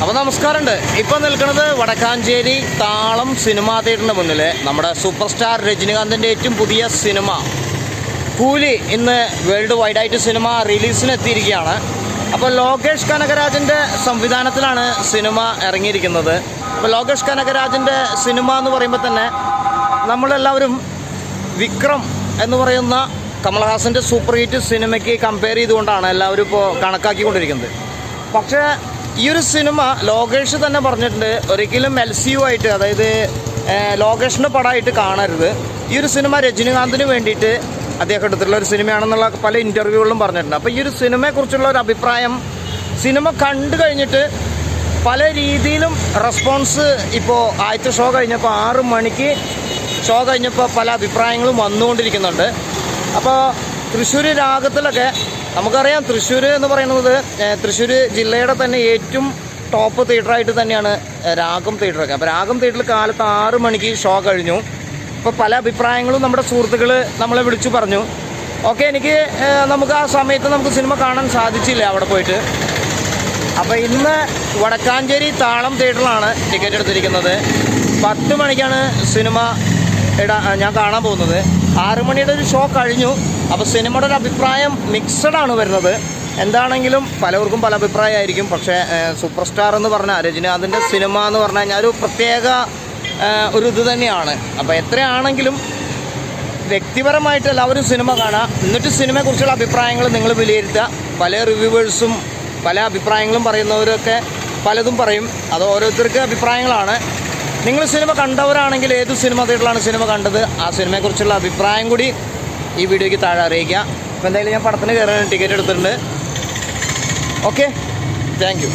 അപ്പോൾ നമസ്കാരമുണ്ട്. ഇപ്പോൾ നിൽക്കുന്നത് വടക്കാഞ്ചേരി താളം സിനിമാ തിയേറ്ററിന്റെ മുന്നിൽ നമ്മുടെ സൂപ്പർ സ്റ്റാർ രജനീകാന്തിന്റെ ഏറ്റവും പുതിയ സിനിമ. കൂലി ഇന്ന് വേൾഡ് വൈഡ് ആയിട്ട് സിനിമ റിലീസിന് എത്തിയിരിക്കുകയാണ് അപ്പോൾ ലോകേഷ് കനകരാജന്റെ സംവിധാനത്തിലാണ് സിനിമ ഇറങ്ങിയിരിക്കുന്നത്. അപ്പോൾ ലോകേഷ് കനകരാജന്റെ സിനിമ എന്ന് പറയുമ്പോൾ തന്നെ നമ്മളെല്ലാവരും വിക്രം എന്ന് പറയുന്ന കമൽഹാസന്റെ സൂപ്പർ ഹിറ്റ് സിനിമയ്ക്ക് കമ്പയർ ചെയ്തുകൊണ്ടാണ് എല്ലാവരും ഇപ്പോൾ കണക്കാക്കിക്കൊണ്ടിരിക്കുന്നത്. പക്ഷേ ഈ ഒരു സിനിമ ലോകേഷ് തന്നെ പറഞ്ഞിട്ടുണ്ട് ഒരിക്കലും എൽ സി യു ആയിട്ട് അതായത് ലോകേഷിന്റെ പടമായിട്ട് കാണരുത്. ഈ ഒരു സിനിമ രജനീകാന്തിന് വേണ്ടിയിട്ട് അദ്ദേഹം എടുത്തിട്ടുള്ള ഒരു സിനിമയാണെന്നുള്ള പല ഇന്റർവ്യൂകളിലും പറഞ്ഞിട്ടുണ്ട്. അപ്പോൾ ഈ ഒരു സിനിമയെക്കുറിച്ചുള്ള ഒരു അഭിപ്രായം സിനിമ കണ്ടു കഴിഞ്ഞിട്ട് പല രീതിയിലും റെസ്പോൺസ് ഇപ്പോൾ ആദ്യത്തെ ഷോ കഴിഞ്ഞപ്പോൾ ആറ് മണിക്ക് ഷോ കഴിഞ്ഞപ്പോൾ പല അഭിപ്രായങ്ങളും വന്നുകൊണ്ടിരിക്കുന്നുണ്ട്. അപ്പോൾ തൃശ്ശൂർ രാഗത്തിലൊക്കെ നമുക്കറിയാം തൃശ്ശൂർ എന്ന് പറയുന്നത് തൃശ്ശൂർ ജില്ലയുടെ തന്നെ ഏറ്റവും ടോപ്പ് തിയേറ്ററായിട്ട് തന്നെയാണ് രാഗം തിയേറ്ററൊക്കെ. അപ്പോൾ രാഗം തിയേറ്ററിൽ കാലത്ത് ആറ് മണിക്ക് ഷോ കഴിഞ്ഞു. അപ്പോൾ പല അഭിപ്രായങ്ങളും നമ്മുടെ സുഹൃത്തുക്കൾ നമ്മളെ വിളിച്ചു പറഞ്ഞു. ഓക്കെ എനിക്ക് നമുക്ക് ആ സമയത്ത് നമുക്ക് സിനിമ കാണാൻ സാധിച്ചില്ല അവിടെ പോയിട്ട്. അപ്പോൾ ഇന്ന് വടക്കാഞ്ചേരി താളം തിയേറ്ററിലാണ് ടിക്കറ്റ് എടുത്തിരിക്കുന്നത്. പത്ത് മണിക്കാണ് സിനിമ ഇടാ ഞാൻ കാണാൻ പോകുന്നത്. ആറ് മണിയുടെ ഒരു ഷോ കഴിഞ്ഞു. അപ്പോൾ സിനിമയുടെ ഒരു അഭിപ്രായം മിക്സഡ് ആണ് വരുന്നത്. എന്താണെങ്കിലും പലവർക്കും പല അഭിപ്രായമായിരിക്കും. പക്ഷേ സൂപ്പർ സ്റ്റാർ എന്ന് പറഞ്ഞാൽ രജനീകാന്തിന്റെ സിനിമ എന്ന് പറഞ്ഞു കഴിഞ്ഞാൽ ഒരു പ്രത്യേക ഒരു ഇത് തന്നെയാണ്. അപ്പോൾ എത്രയാണെങ്കിലും വ്യക്തിപരമായിട്ട് എല്ലാവരും സിനിമ കാണുക എന്നിട്ട് സിനിമയെക്കുറിച്ചുള്ള അഭിപ്രായങ്ങൾ നിങ്ങൾ വിലയിരുത്തുക. പല റിവ്യൂവേഴ്സും പല അഭിപ്രായങ്ങളും പറയുന്നവരൊക്കെ പലതും പറയും. അത് ഓരോരുത്തർക്ക് അഭിപ്രായങ്ങളാണ്. നിങ്ങൾ സിനിമ കണ്ടവരാണെങ്കിൽ ഏത് സിനിമ തിയേറ്ററിലാണ് സിനിമ കണ്ടത്? ആ സിനിമയെക്കുറിച്ചുള്ള അഭിപ്രായം കൂടി ഈ വീഡിയോയ്ക്ക് താഴെ അറിയിക്കുക അപ്പോൾ എന്തായാലും ഞാൻ പടത്തിന് കയറാൻ ടിക്കറ്റ് എടുത്തിട്ടുണ്ട്. Okay thank